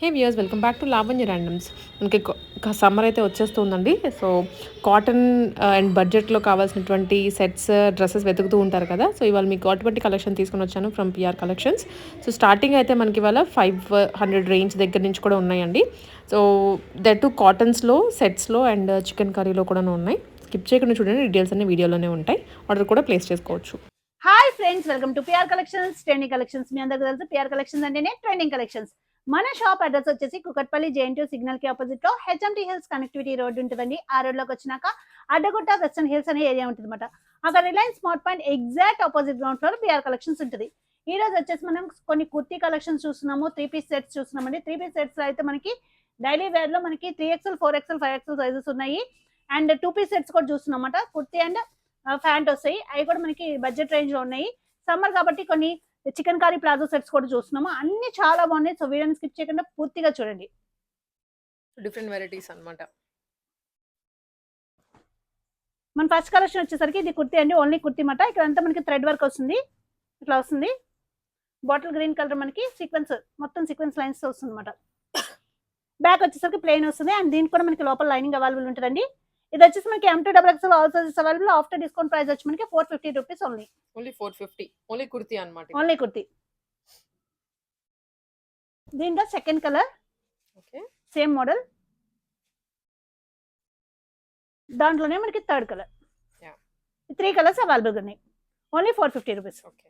Hey viewers welcome back to Lavanya randoms మనకి summer అయితే వచ్చేస్తుందండి. సో కాటన్ అండ్ బడ్జెట్లో కావాల్సినటువంటి సెట్స్ డ్రెస్సెస్ uh, వెతుకుతూ ఉంటారు కదా. సో ఇవాళ మీకు అటువంటి కలెక్షన్ తీసుకొని వచ్చాను from PR collections so starting అయితే మనకి ఇవాళ ఫైవ్ హండ్రెడ్ రేంజ్ దగ్గర నుంచి కూడా ఉన్నాయండి. సో దట్ టు కాటన్స్లో సెట్స్లో అండ్ చికెన్ కర్రీలో కూడా ఉన్నాయి. స్కిప్ చేయకుండా చూడండి డీటెయిల్స్ అన్ని వీడియోలోనే ఉంటాయి. ఆర్డర్ కూడా ప్లేస్ చేసుకోవచ్చు. Hi friends welcome to PR collections trending collections మీ అందరికీ తెలుసు పిఆర్ కలెక్షన్స్ అంటేనే ట్రెండింగ్ కలెక్షన్స్ మన షాప్ అడ్రస్ వచ్చేసి కుకట్పల్లి జేఎన్టీ సిగ్నల్కి ఆపోజిట్లో హెచ్ఎంటీ హిల్స్ కనెక్టివిటీ రోడ్ ఉంటుందండి. ఆ రోడ్లోకి వచ్చినాక అడ్డగుట్ట వెస్టర్న్ హిల్స్ అనే ఏరియా ఉంటుంది అనమాట అక్కడ Reliance smart point exact opposite ground floor BR collections ఉంటుంది. ఈ రోజు వచ్చేసి మనం కొన్ని కుర్తీ కలెక్షన్స్ చూస్తున్నాము త్రీ పీస్ సెట్స్ చూస్తున్నామండి. త్రీ పీస్ సెట్స్ అయితే మనకి డైలీ వేర్లో మనకి three XL four XL five XL sizes ఉన్నాయి. అండ్ టూ పీస్ సెట్స్ కూడా చూస్తున్నామట కుర్తీ అండ్ ఫ్యాంట్ వస్తాయి. అవి కూడా మనకి బడ్జెట్ రేంజ్లో ఉన్నాయి. సమ్మర్ కాబట్టి కొన్ని చికెన్ కర్రీ ప్లాజో సెట్స్ కూడా చూస్తున్నాము. అన్ని చాలా బాగున్నాయి. సో వీడియోని స్కిప్ చేయకుండా పూర్తిగా చూడండి. డిఫరెంట్ వెరైటీస్ అనమాట మన ఫస్ట్ కలెక్షన్ వచ్చేసరికి ఇది కుర్తీ అండి. ఓన్లీ కుర్తీ మాట. ఇక్కడ అంతా మనకి థ్రెడ్ వర్క్ వస్తుంది. ఇట్లా వస్తుంది. బాటిల్ గ్రీన్ కలర్ మనకి సీక్వెన్స్ మొత్తం సీక్వెన్స్ లైన్స్ వస్తుంది అనమాట బ్యాక్ వచ్చేసరికి ప్లెయిన్ వస్తుంది. అండ్ దీనికి కూడా మనకి లోపల లైనింగ్ అవైలబుల్ ఉంటుందండి. ఇది వచ్చేసి మనకి M to double XL also available after discount price వచ్చి మనకి four fifty rupees only only four fifty only kurti అనమాట ఓన్లీ కుర్తీ దీంట్లో second colour okay same model దాంట్లోనే మనకి థర్డ్ కలర్. త్రీ కలర్స్ అవైలబుల్గా ఉన్నాయి. Only four fifty rupees okay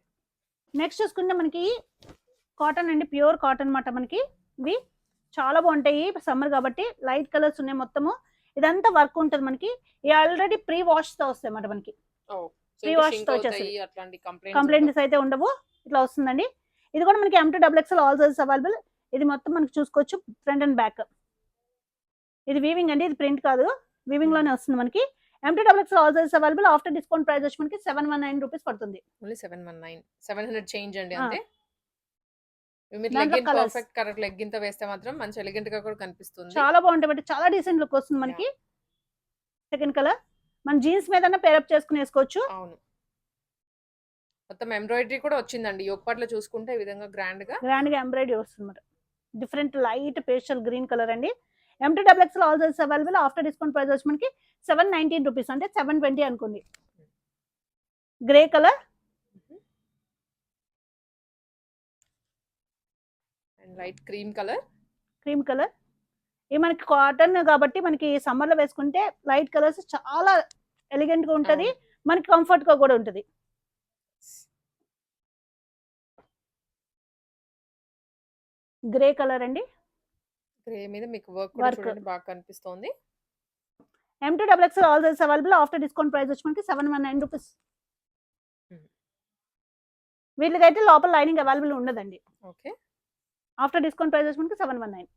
next చూసుకుంటే మనకి కాటన్ అండి. ప్యూర్ కాటన్ మాట మనకి. ఇవి చాలా బాగుంటాయి. సమ్మర్ కాబట్టి లైట్ కలర్స్ ఉన్నాయి మొత్తము. ఇదంతా వర్క్ ఉంటుంది మనకి. ఆల్రెడీ ప్రీ వాష్తో వస్తాయి అన్నమాట మనకి. Free wash తో. అట్లాంటి కంప్లైంట్స్ అయితే ఉండవు. ఇట్లా వస్తుందండి. ఇది కూడా మనకి M to double XL all sizes available ఇది మొత్తం మనకి చూసుకోవచ్చు ఫ్రంట్ అండ్ బ్యాక్ ఇది వీవింగ్ అండి ఇది ప్రింట్ కాదు. వీవింగ్లోనే వస్తుంది మనకి. M to double XL all sizes available after discount price వచ్చి మనకి సెవెన్ వన్ నైన్ రూపీస్ పడుతుంది. Only seven one nine seven hundred change అండి. అంతే? మీరు లెగ్గిన్. పర్ఫెక్ట్ కరెక్ట్ వేస్తే మాత్రం మంచి ఎలిగెంట్గా కూడా కనిపిస్తుంది. చాలా బాగుంటాయి బట్ చాలా డీసెంట్ లుక్ వస్తుంది మనకి. సెకండ్ కలర్ మన జీన్స్ మీద పేరప్ చేసుకుని వేసుకోవచ్చు. అవును. మొత్తం ఎంబ్రాయిడరీ కూడా వచ్చిందండి. యోగపాట్లో చూసుకుంటే ఈ విధంగా గ్రాండ్గా గ్రాండ్గా ఎంబ్రాయిడరీ వస్తుంది different light pastel green colour అండి. M to double XL all available after discount price వచ్చి మనకి సెవెన్ నైన్టీన్ రూపీస్ అంటే సెవెన్ ట్వంటీ అనుకోండి. Grey colour and light cream colour cream colour ఇది మనకి కాటన్ కాబట్టి మనకి సమ్మర్లో వేసుకుంటే లైట్ కలర్స్ చాలా ఎలిగెంట్గా ఉంటది. మనకి కంఫర్ట్గా కూడా ఉంటది. గ్రే కలర్ అండి. గ్రే మీద మీకు వర్క్. చూడండి బాగా కనిపిస్తోంది. M to double X all size available after discount price వచ్చి మనకి సెవెన్ వన్ నైన్ రూపీస్. వీటికైతే లోపల లైనింగ్ అవైలబుల్ ఉండదండి. ఓకే ఆఫ్టర్ డిస్కౌంట్ ప్రైస్ వచ్చి మనకి సెవెన్ వన్ నైన్.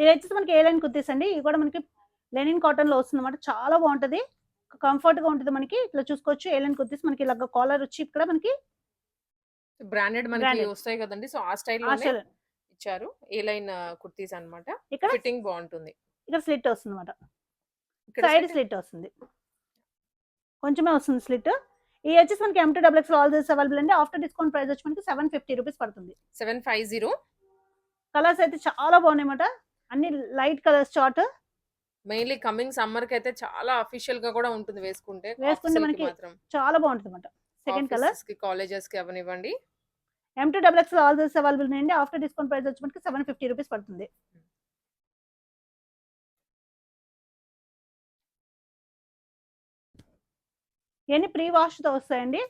ఇది వచ్చేసి మనకి ఏ లైన్ కుర్తీస్ అండి? ఇవి కూడా మనకి లెనిన్ కాటన్లో వస్తుంది అనమాట చాలా బాగుంటది. కంఫర్ట్గా ఉంటుంది మనకి. ఇట్లా చూసుకోవచ్చు. ఏ లైన్ కుర్తీస్ మనకి ఇలాగ కాలర్ వచ్చి ఇక్కడ మనకి బ్రాండెడ్ మనకి. వస్తాయి కదండి. సో ఆ అసలు ఇచ్చారు. ఏ లైన్ కుర్తీస్ అన్నమాట. ఇక్కడ ఫిట్టింగ్ బాగుంటుంది. ఇక్కడ స్లిట్ వస్తుంది అనమాట సైడ్ స్లిట్ వస్తుంది. కొంచెమే వస్తుంది స్లిట్. ఈ వచ్చేసి మనకి M to double X all this available అండి ఆఫ్టర్ డిస్కౌంట్ ప్రైస్ వచ్చి మనకి సెవెన్ ఫిఫ్టీ రూపీస్ పడుతుంది. సెవెన్ ఫైవ్ జీరో కలర్స్ అయితే చాలా బాగున్నాయి అన్నమాట అన్ని light colours chart mainly coming సమ్మర్కి అయితే చాలా అఫీషియల్గా కూడా ఉంటుంది వేసుకుంటే. వేసుకుంటే మనకి చాలా బాగుంటుంది అనమాట సెకండ్ కలర్ Offices కి కాలేజెస్కి అవనివ్వండి. M to double X all this available అండి ఆఫ్టర్ డిస్కౌంట్ ప్రైస్ వచ్చి మనకి సెవెన్ ఫిఫ్టీ రూపీస్ పడుతుంది. ఇవన్నీ ప్రీ వాష్తో వస్తాయండి.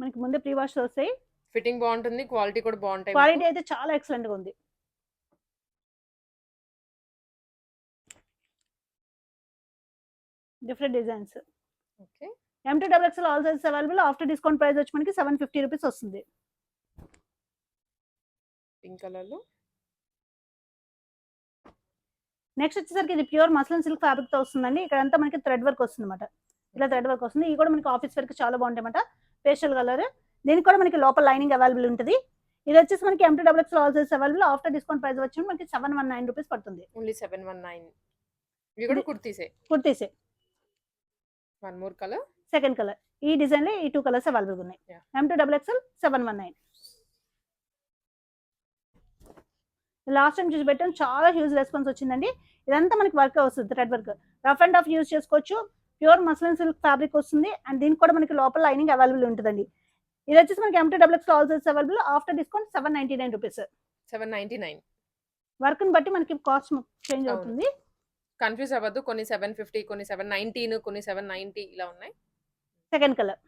మనకి ముందే ప్రీ వాష్ వస్తాయి. ఫిట్టింగ్ బాగుంటుంది క్వాలిటీ కూడా బాగుంటాయి క్వాలిటీ అయితే చాలా ఎక్సలెంట్గా ఉంది. Different designs. Okay. M to double XL all sizes available. After discount price వచ్చి మనకి సెవెన్ ఫిఫ్టీ రూపీస్ వస్తుంది. పింక్ నెక్స్ట్ వచ్చేసరికి ఇది ప్యూర్ మస్లిన్ సిల్క్ ఫ్యాబ్రిక్తో వస్తుందండి. ఇక్కడ అంతా మనకి థ్రెడ్ వర్క్ వస్తుంది అనమాట ఇలా థ్రెడ్ వర్క్ వస్తుంది. ఇది కూడా మనకి ఆఫీస్ వర్క్ చాలా బాగుంటాయి అనమాట పేస్టల్ కలర్ దీనికి కూడా మనకి లోపల లైనింగ్ అవైలబుల్ ఉంటుంది. ఇది వచ్చేసి మనకి M to double XL all sizes available after discount price వచ్చి మనకి సెవెన్ వన్ నైన్ రూపీస్ పడుతుంది. ఓన్లీ సెవెన్ వన్ నైన్ ఇవి కూడా కుర్తీసే? కుర్తీసే. One more colour second colour ఈ డిజైన్లో ఈ టూ కలర్స్ అవైలబుల్ ఉన్నాయి. Yeah. M to double XL seven one nine last time చూసి పెట్టాను. చాలా హ్యూజ్ రెస్పాన్స్ వచ్చిందండి. ఇదంతా మనకి వర్క్ వస్తుంది thread work rough and off use చేసుకోవచ్చు. ప్యూర్ మస్లిన్ సిల్క్ ఫ్యాబ్రిక్ వస్తుంది. అండ్ దీనికి కూడా మనకి లోపల లైనింగ్ అవైలబుల్ ఉంటుందండి. ఇది వచ్చేసి మనకి M to double X also available after discount seven ninety nine rupees seven ninety nine వర్క్ని బట్టి మనకి కాస్ట్ చేంజ్. అవుతుంది. కన్ఫ్యూజ్ అవ్వద్దు. కొన్ని సెవెన్ ఫిఫ్టీ కొన్ని సెవెన్ నైన్టీన్ కొన్ని సెవెన్ నైన్టీ ఇలా ఉన్నాయి. Second colour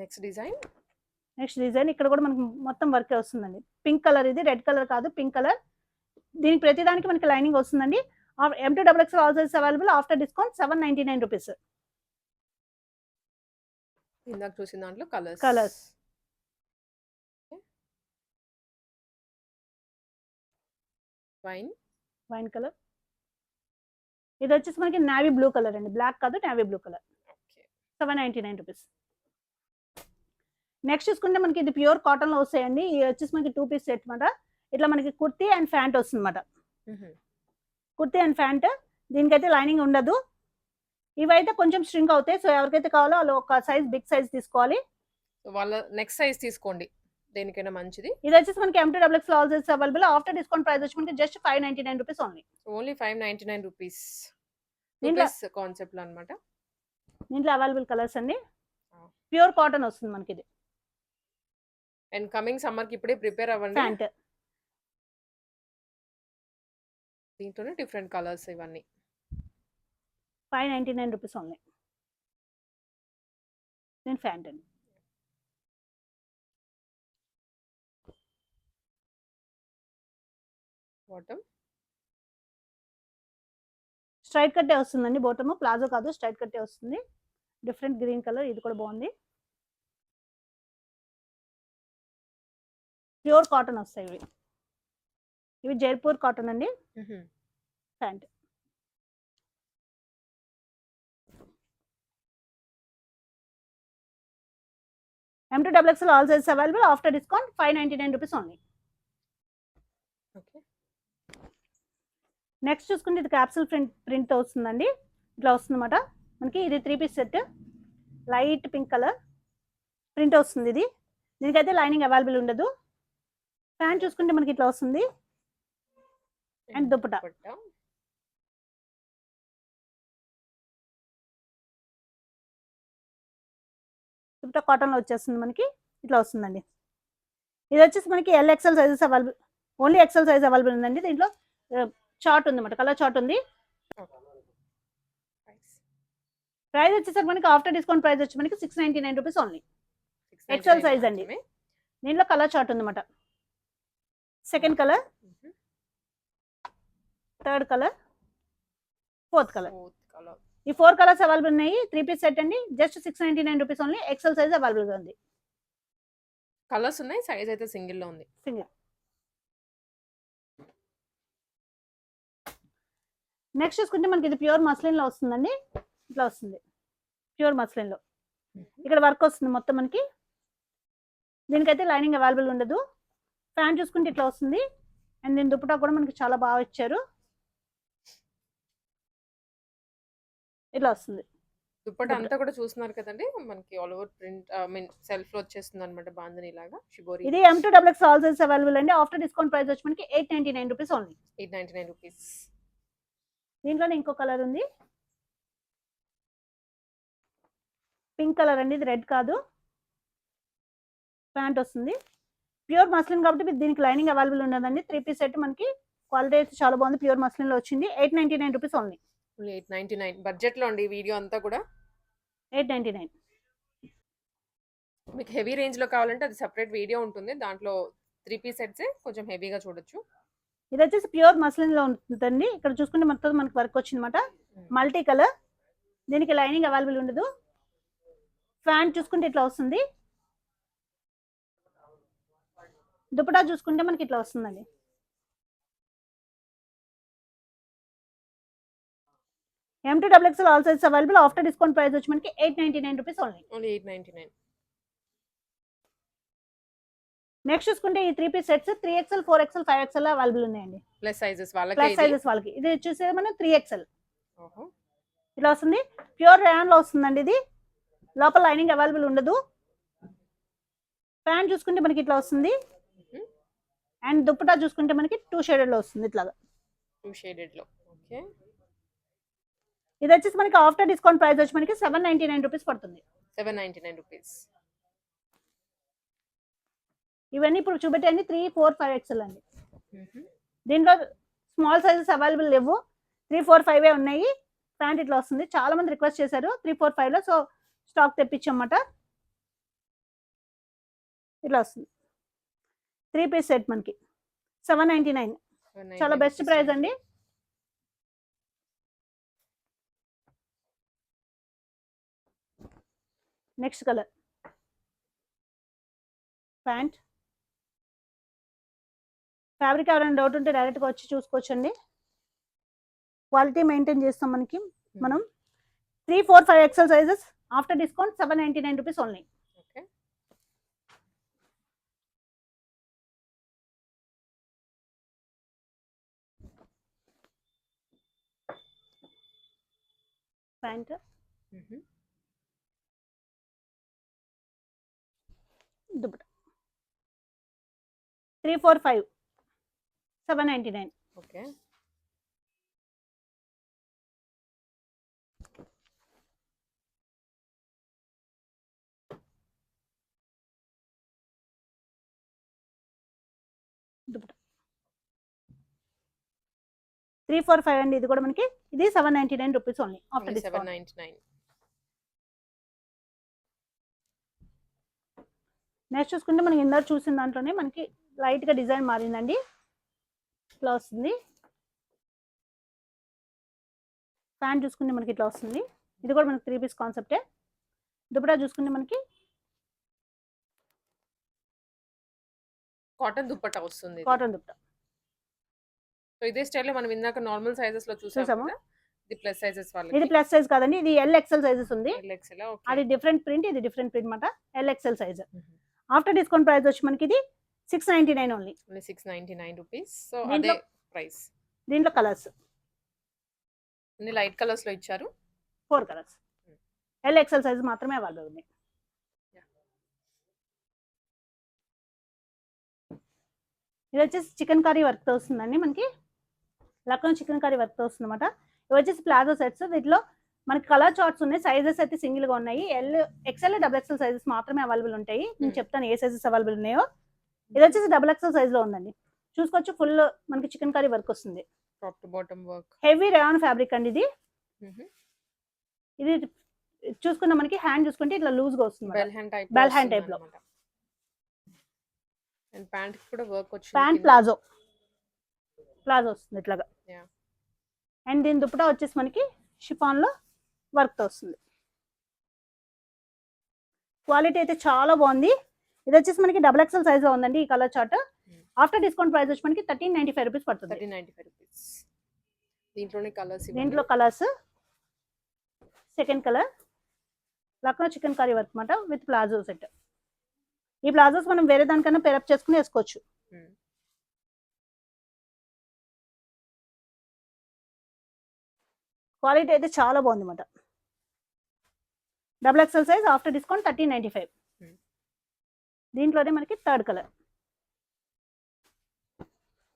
next design next design ఇక్కడ కూడా మనకి మొత్తం వర్క్ వస్తుందండి. పింక్ కలర్ ఇది రెడ్ కలర్ కాదు పింక్ కలర్ దీనికి ప్రతిదానికి మనకి లైనింగ్ వస్తుందండి. M to double X also available after discount seven ninety nine rupees ఇందాక చూసిన దాంట్లో colours Colours. Wine wine colour ఇది వచ్చేసి మనకి నావీ బ్లూ కలర్ అండి. బ్లాక్ కాదు navy blue colour seven ninety nine rupees next చూసుకుంటే మనకి ఇది ప్యూర్ కాటన్లో వస్తాయండి. ఇది వచ్చేసి మనకి టూ పీస్ సెట్ అనమాట ఇట్లా మనకి కుర్తీ అండ్ ఫ్యాంట్ వస్తుంది అనమాట కుర్తీ అండ్ ఫ్యాంట్ దీనికైతే లైనింగ్ ఉండదు. ఇవైతే కొంచెం స్ట్రింక్ అవుతాయి. సో ఎవరికైతే కావాలో వాళ్ళు ఒక సైజ్ బిగ్ సైజ్ తీసుకోవాలి. వాళ్ళ నెక్స్ట్ సైజ్ తీసుకోండి. దేనికైనా మంచిది. ఇది వచ్చేసి మనకి M to double X also available after discount price వచ్చి మనకి just five ninety nine rupees only only five ninety nine rupees concept అనమాట దీంట్లో అవైలబుల్ కలర్స్ అండి. ప్యూర్ కాటన్ వస్తుంది మనకి ఇది. అండ్ కమింగ్ సమ్మర్కి ఇప్పుడే ప్రిపేర్ అవ్వండి. దీంట్లోనే డిఫరెంట్ కలర్స్ ఇవన్నీ. Five ninety nine rupees only నేను ఫ్యాంట్ అండి బాటమ్. స్ట్రైట్ కట్టే వస్తుందండి బోటమ్. ప్లాజో కాదు స్ట్రైట్ కట్టే వస్తుంది. డిఫరెంట్ గ్రీన్ కలర్ ఇది కూడా బాగుంది. ప్యూర్ కాటన్ వస్తాయి ఇవి. ఇవి జైపూర్ కాటన్ అండి. Pant. M to double XL all size available after discount five ninety nine rupees only okay next చూసుకుంటే ఇది క్యాప్సూల్ ప్రింట్ ప్రింట్ వస్తుందండి. ఇట్లా వస్తుందన్నమాట. మనకి ఇది three piece set light pink colour print వస్తుంది ఇది. దీనికైతే లైనింగ్ అవైలబుల్ ఉండదు. ప్యాంట్ చూసుకుంటే మనకి ఇట్లా వస్తుంది. And దుపట్టా. చుట్టూ కాటన్లో వచ్చేస్తుంది మనకి ఇట్లా వస్తుందండి. ఇది వచ్చేసి మనకి L XL sizes available only XL size available ఉందండి. దీంట్లో చార్ట్ ఉంది అనమాట కలర్ చార్ట్ ఉంది. ప్రైస్ వచ్చేసరికి మనకి ఆఫ్టర్ డిస్కౌంట్ ప్రైస్ వచ్చి మనకి six ninety nine rupees only XL size అండి. దీంట్లో కలర్ చార్ట్ ఉందన్నమాట. Second colour third colour fourth colour. ఈ ఫోర్ కలర్స్ అవైలబుల్ ఉన్నాయి. త్రీ పీస్ సెట్ అండి. Just six ninety nine rupees only. XL size అవైలబుల్గా ఉంది. కలర్స్ ఉన్నాయి. సైజ్ అయితే సింగిల్లో ఉంది. సింగిల్. నెక్స్ట్ చూసుకుంటే మనకి ఇది ప్యూర్ మస్లిన్లో వస్తుందండి. ఇట్లా వస్తుంది. ప్యూర్ మస్లిన్లో. ఇక్కడ వర్క్ వస్తుంది మొత్తం మనకి. దీనికైతే లైనింగ్ అవైలబుల్ ఉండదు. ఫ్యాన్ చూసుకుంటే ఇట్లా వస్తుంది. అండ్ దీని దుప్పటా కూడా మనకి చాలా బాగా ఇచ్చారు. ఇట్లా వస్తుంది. దుప్పట. అంతా కూడా చూస్తున్నారు కదండి మనకి all over print I mean సెల్ఫ్లో వచ్చేస్తుంది అనమాట బాందని లాగా షిబోరి ఇది M to double X all size available అండి. ఆఫ్టర్ డిస్కౌంట్ ప్రైస్ వచ్చి మనకి eight ninety nine rupees only eight ninety nine rupees దీంట్లోనే ఇంకో కలర్ ఉంది. పింక్ కలర్ అండి ఇది రెడ్ కాదు. ప్యాంట్ వస్తుంది. ప్యూర్ మస్లిన్ కాబట్టి దీనికి లైనింగ్ అవైలబుల్ ఉండదండి త్రీ పీస్ సెట్ మనకి క్వాలిటీ అయితే చాలా బాగుంది. ప్యూర్ మస్లిన్లో వచ్చింది. Eight ninety nine rupees only eight ninety nine. బడ్జెట్లో అండి వీడియో అంతా కూడా? Eight ninety nine. మీకు హెవీ రేంజ్లో కావాలంటే అది సెపరేట్ వీడియో ఉంటుంది. దాంట్లో త్రీ పీస్ సెట్స్ కొంచెం హెవీగా చూడొచ్చు. ఇది వచ్చేసి ప్యూర్ మస్లిన్లో ఉంటుందండి. ఇక్కడ చూసుకుంటే మొత్తం మనకి వర్క్ వచ్చిందన్నమాట. Multi colour. దీనికి లైనింగ్ అవైలబుల్ ఉండదు. ఫ్యాన్ చూసుకుంటే ఇట్లా వస్తుంది. దుపటా చూసుకుంటే మనకి ఇట్లా వస్తుందండి. M to double XL all size available after discount price వచ్చి మనకి eight ninety nine rupees only only eight ninety nine next చూసుకుంటే ఈ three piece sets three XL four XL five XL available ఉన్నాయండి. ప్లస్ సైజెస్ వాళ్ళకి plus. Sizes వాళ్ళకి. ఇది వచ్చేసి మనం త్రీ ఎక్స్ఎల్. ఇలా వస్తుంది. ప్యూర్ రేయాన్లో వస్తుందండి ఇది. లోపల లైనింగ్ అవైలబుల్ ఉండదు. ప్యాంట్ చూసుకుంటే మనకి ఇట్లా వస్తుంది. అండ్ దుప్పటా చూసుకుంటే మనకి టూ షేడెడ్లో వస్తుంది ఇట్లాగా. టూ షేడెడ్లో ఓకే ఇది వచ్చేసి మనకి ఆఫ్టర్ డిస్కౌంట్ ప్రైస్ వచ్చి మనకి సెవెన్ నైన్టీ నైన్ రూపీస్ పడుతుంది. Seven ninety nine rupees. ఇవన్నీ ఇప్పుడు చూపెట్టండి త్రీ ఫోర్ ఫైవ్ ఎక్స్ఎల్ అండి. దీంట్లో స్మాల్ సైజెస్ అవైలబుల్ లేవు. త్రీ ఫోర్ ఫైవ్ ఉన్నాయి. ప్యాంట్ ఇట్లా వస్తుంది. చాలా మంది రిక్వెస్ట్ చేశారు త్రీ ఫోర్ ఫైవ్లో సో స్టాక్ తెప్పించమాట. ఇట్లా వస్తుంది. త్రీ పీస్ సెట్ మనకి. Seven ninety nine. చాలా బెస్ట్ ప్రైస్ అండి. నెక్స్ట్ కలర్ ప్యాంట్ ఫ్యాబ్రిక్ ఎవరైనా డౌట్ ఉంటే డైరెక్ట్గా వచ్చి చూసుకోవచ్చండి. క్వాలిటీ మెయింటైన్ చేస్తాం మనకి. మనం three four five XL sizes after discount seven ninety nine rupees only okay pant dupatta three four five. Seven ninety nine. Okay. Three four five అండి. ఇది కూడా మనకి ఇది seven ninety nine rupees only. After seven discount ninety nine. Next చూసుకుంటే మనకి ఇందాక చూసిన దాంట్లోనే మనకి లైట్గా డిజైన్ మారిందండి. ఇట్లా వస్తుంది. ప్యాంట్ చూసుకుంటే మనకి ఇట్లా వస్తుంది. ఇది కూడా మనకి త్రీ పీస్ కాన్సెప్టే దుపటా చూసుకుంటే మనకి కాటన్ దుప్పట్టా వస్తుంది. కాటన్ దుపటా. సో ఇదే స్టైల్లో మనం ఇందాక నార్మల్ సైజెస్లో చూసాము? ఇది ప్లస్ సైజెస్ ఇది ప్లస్ సైజ్ కాదండి. ఇది ఎల్ ఎక్సెల్ సైజెస్ ఉంది. అది డిఫరెంట్ ప్రింట్ ఇది డిఫరెంట్ ప్రింట్ మాట. L XL size after discount price వచ్చి మనకి ఇది six ninety nine only. Only six ninety nine rupees. So అదే ప్రైస్. దీంట్లో కలర్స్. అన్ని లైట్ కలర్స్లో ఇచ్చారు? Four colours. L XL size మాత్రమే అవైలబుల్ ఉంది. ఇది వచ్చేసి చికెన్ కర్రీ వర్క్తో వస్తుందండి మనకి. లక్నో చికెన్ కర్రీ వర్క్తో వస్తుంది అనమాట ఇవి వచ్చేసి ప్లాజో సెట్స్. వీటిలో మనకి కలర్ చార్ట్స్ ఉన్నాయి సైజెస్ అయితే సింగిల్గా ఉన్నాయి. L XL double XL sizes మాత్రమే అవైలబుల్ ఉంటాయి. నేను Hmm. చెప్తాను ఏ సైజెస్ అవైలబుల్ ఉన్నాయో. ఇది వచ్చేసి డబుల్ ఎక్సెల్ సైజ్లో ఉందండి. చూసుకోవచ్చు ఫుల్ మనకి చికెన్ కర్రీ వర్క్ వస్తుంది. Top to bottom work heavy rayon fabric అండి ఇది. ఇది చూసుకున్న మనకి హ్యాండ్ చూసుకుంటే ఇట్లా లూజ్గా వస్తుంది bell hand type Bell hand type లో. అండ్ ప్యాంట్ కూడా వర్క్ వచ్చింది ప్యాంట్. ప్లాజో ప్లాజో వస్తుంది ఇట్లాగా. అండ్ దీని దుపటా వచ్చేసి మనకి షిఫాన్లో వర్క్ వస్తుంది. క్వాలిటీ అయితే చాలా బాగుంది. ఇది వచ్చేసి మనకి డబుల్ ఎక్స్ఎల్ సైజ్లో ఉందండి ఈ colour chart Hmm. After discount price వచ్చి మనకి థర్టీన్ నైన్టీ ఫైవ్ రూపీస్ పడుతుంది. థర్టీ నైన్టీ ఫైవ్ రూపీస్ దీంట్లోనే కలర్స్ దీంట్లో colours second colour Lucknow chikankari work అనమాట విత్ ప్లాజో సెట్. ఈ ప్లాజోస్ మనం వేరే దానికన్నా పేరప్ చేసుకుని వేసుకోవచ్చు. క్వాలిటీ అయితే చాలా బాగుంది అనమాట double XL size after discount thirteen ninety five. దీంట్లోనే మనకి third colour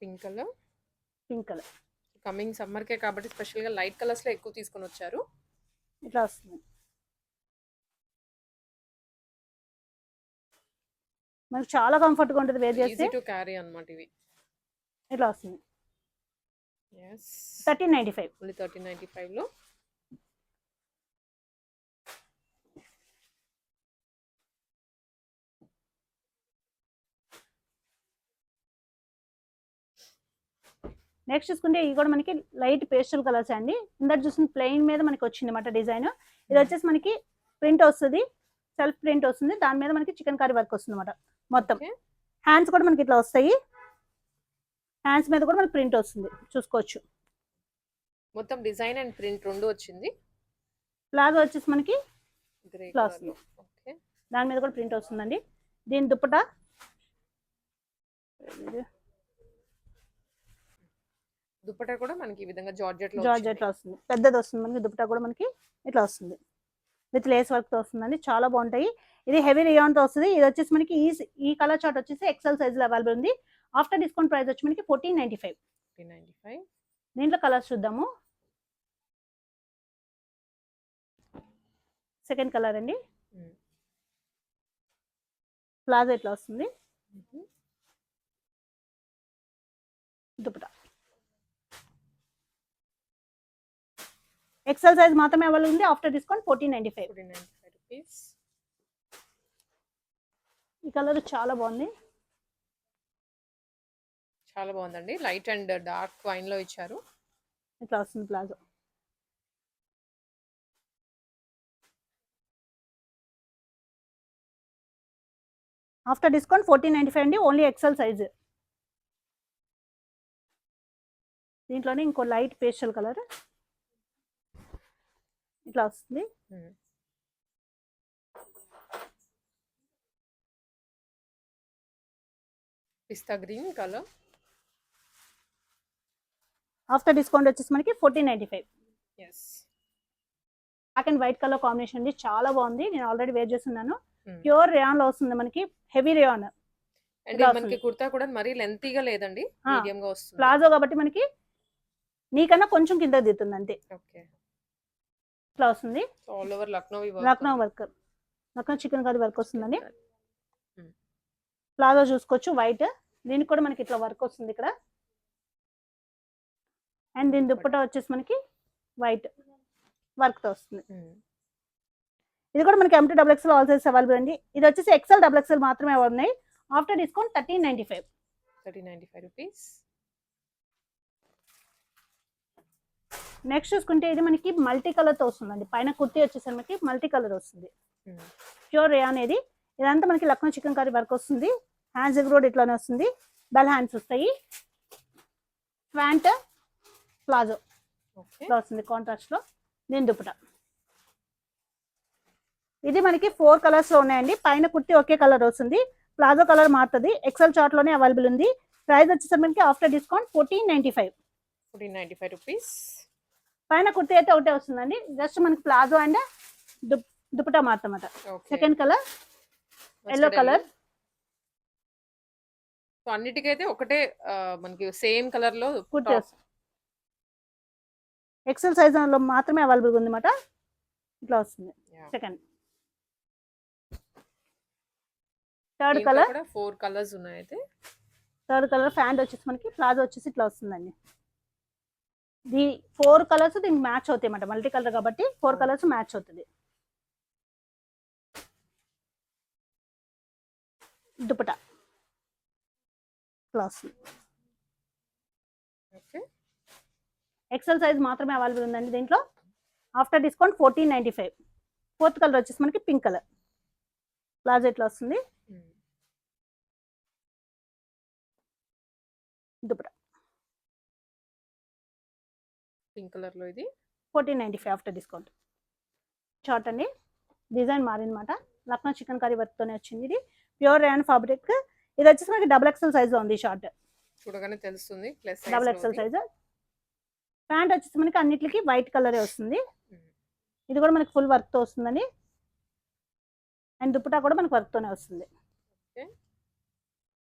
pink colour pink colour coming summer కే కాబట్టి స్పెషల్గా లైట్ కలర్స్లో ఎక్కువ తీసుకొని వచ్చారు. ఇట్లా వస్తుంది. మనకి చాలా కంఫర్ట్గా ఉంటుంది వేర్ చేస్తే టు క్యారీ అన్నమాట ఇవి. ఇట్లా వస్తుంది. Thirteen ninety five. Only thirteen next చూసుకుంటే ఇవి కూడా మనకి లైట్ పేస్టల్ కలర్స్ అండి. ఇందాక చూసిన ప్లెయిన్ మీద మనకి వచ్చింది అనమాట డిజైన్ ఇది వచ్చేసి మనకి ప్రింట్ వస్తుంది సెల్ఫ్ ప్రింట్ వస్తుంది. దాని మీద మనకి చికెన్ కర్రీ వర్క్ వస్తుంది అనమాట మొత్తం. హ్యాండ్స్ కూడా మనకి ఇట్లా వస్తాయి. హ్యాండ్స్ మీద కూడా మనకి ప్రింట్ వస్తుంది. చూసుకోవచ్చు. మొత్తం డిజైన్ అండ్ ప్రింట్ రెండు వచ్చింది. ప్లాజో వచ్చేసి మనకి ఓకే దాని మీద కూడా ప్రింట్ వస్తుందండి. దీని దుప్పట? దుప్పటా కూడా మనకి ఈ విధంగా జార్జెట్లో జార్జెట్ వస్తుంది. పెద్దది వస్తుంది మనకి దుప్పట కూడా మనకి ఇట్లా వస్తుంది. విత్ లేస్ వర్క్తో వస్తుందండి. చాలా బాగుంటాయి. ఇది హెవీ రియాన్తో వస్తుంది. ఇది వచ్చేసి మనకి ఈ ఈ కలర్ చార్ట్ వచ్చేసి ఎక్సెల్ సైజ్లో అవైలబుల్ ఉంది. ఆఫ్టర్ డిస్కౌంట్ ప్రైస్ వచ్చి మనకి ఫోర్టీన్ నైన్టీ ఫైవ్ దీంట్లో కలర్స్ చూద్దాము. సెకండ్ కలర్ అండి. ప్లాజో ఇట్లా వస్తుంది? దుపటా. ఎక్సెల్ సైజ్ మాత్రమే అవైలబుల్ ఉంది. After discount fourteen ninety five ఈ కలర్ చాలా బాగుంది. చాలా బాగుందండి. లైట్ అండ్ డార్క్ వైన్లో ఇచ్చారు. ఇట్లా వస్తుంది palazzo. After discount fourteen ninety five అండి. Only XL size. దీంట్లోనే ఇంకో లైట్ పేస్టల్ కలర్. ఇట్లా వస్తుంది. Pista green colour. After discount వచ్చేసి మనకి fourteen ninety five. Black and white colour combination అండి. చాలా బాగుంది. నేను ఆల్రెడీ వేర్ చేస్తున్నాను. Hmm. ప్యూర్ రేయాన్లో వస్తుంది మనకి. హెవీ రేయాన్ అండ్ మనకి. కుర్తా కూడా మరీ లెంతీగా లేదండి. మీడియం గా వస్తుంది. ప్లాజో కాబట్టి మనకి నీకన్నా కొంచెం కింద దిగుతుంది అంతే. ఓకే ఇట్లా వస్తుంది. All over Lucknow Lucknow work Lucknow chikankari work వస్తుందండి. Hmm. ప్లాజో చూసుకోవచ్చు. వైట్ దీనికి కూడా మనకి ఇట్లా వర్క్ వస్తుంది ఇక్కడ. అండ్ దీని దుప్పటా వచ్చేసి మనకి వైట్ వర్క్తో వస్తుంది ఇది కూడా మనకి M to double XL all size available అండి. ఇది వచ్చేసి ఎక్సెల్ డబుల్ ఎక్స్ఎల్ మాత్రమే ఉన్నాయి. After discount thirteen ninety five thirty ninety five rupees next చూసుకుంటే ఇది మనకి మల్టీ కలర్తో వస్తుందండి. పైన కుర్తీ వచ్చేసరికి మనకి మల్టీ కలర్ వస్తుంది. ప్యూర్ రే అనేది. ఇదంతా మనకి లక్నో చికెన్ కర్రీ వర్క్ వస్తుంది. హ్యాండ్స్ కూడా ఇట్లానే వస్తుంది. బెల్ హ్యాండ్స్ వస్తాయి. Pant palazzo. ఇట్లా వస్తుంది కాంట్రాస్ట్లో. దీని దుపట ఇది మనకి ఫోర్ కలర్స్లో ఉన్నాయండి. పైన కుర్తి ఒకే కలర్ వస్తుంది. ప్లాజో కలర్ మారుతుంది. ఎక్సెల్ చార్ట్లోనే అవైలబుల్ ఉంది. ప్రైస్ వచ్చేసరికి మనకి after discount fourteen ninety five fourteen ninety five rupees పైన కుర్తి అయితే ఒకటే వస్తుందండి. జస్ట్ మనకి palazzo and dupatta మారుతామట okay. Second colour yellow colour. So అన్నిటికైతే ఒకటే మనకి సేమ్ కలర్లో కుర్తి ఎక్సెల్ సైజ్లో మాత్రమే అవైలబుల్ ఉంది అనమాట ఇట్లా వస్తుంది. Second third colour four colours ఉన్నాయి థర్డ్ కలర్ ప్యాంట్ వచ్చేసి మనకి ప్లాజో వచ్చేసి ఇట్లా వస్తుందండి. ది ఫోర్ కలర్స్ దీనికి మ్యాచ్ అవుతాయి అన్నమాట. మల్టీ కలర్ కాబట్టి ఫోర్ కలర్స్ మ్యాచ్ అవుతుంది. దుపటా ఇట్లా వస్తుంది ఓకే ఎక్సెల్ సైజ్ మాత్రమే అవైలబుల్ ఉందండి దీంట్లో. After discount fourteen ninety five fourth colour వచ్చేసి మనకి పింక్ కలర్ ప్లాజో ఇట్లా వస్తుంది? దుపటా పింక్ కలర్లో ఇది? Fourteen ninety five after discount short అండి. డిజైన్ మారిందన్నమాట. లక్నో చికెన్ కర్రీ వర్క్తోనే వచ్చింది ఇది. ప్యూర్ ర్యాన్ ఫ్యాబ్రిక్ ఇది వచ్చేసి మనకి డబుల్ ఎక్సెల్ సైజ్ ఉంది షార్ట్ చూడగానే తెలుస్తుంది. డబుల్ ఎక్సెల్ సైజ్ ప్యాంట్ వచ్చేసి మనకి అన్నిటికి వైట్ కలరే వస్తుంది. ఇది కూడా మనకి ఫుల్ వర్క్తో వస్తుందండి. అండ్ దుప్పటా కూడా మనకి వర్క్తోనే వస్తుంది.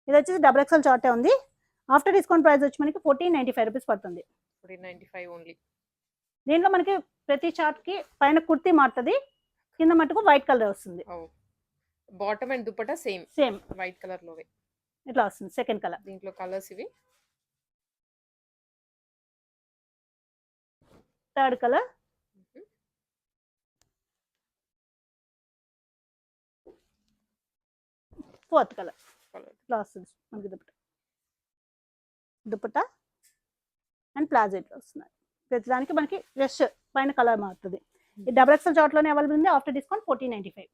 ఇది వచ్చేసి డబుల్ ఎక్సెల్ షార్టే ఉంది. ఆఫ్టర్ డిస్కౌంట్ ప్రైస్ వచ్చి మనకి ఫోర్టీన్ నైంటీ ఫైవ్ రూపీస్ పడుతుంది. ఓన్లీ. దీంట్లో మనకి ప్రతి చార్ట్కి పైన కుర్తీ మారుతుంది. కింద మటుకు వైట్ కలర్ వస్తుంది. Bottom and dupatta same. Same. White colour లోవే ఇట్లా వస్తుంది. Second colour. దీంట్లో కలర్స్ ఇవి. Third colour fourth colour. Colour ఇట్లా వస్తుంది మనకి దుపట్ట. దుపట్ట అండ్ ప్లాజో ఇట్లా వస్తున్నాయి ప్రతిదానికి మనకి జస్ట్ పైన కలర్ మారుతుంది. ఈ డబల్ ఎక్స్ఎల్ చార్ట్లోనే అవైలబుల్ ఉంది. After discount fourteen ninety five.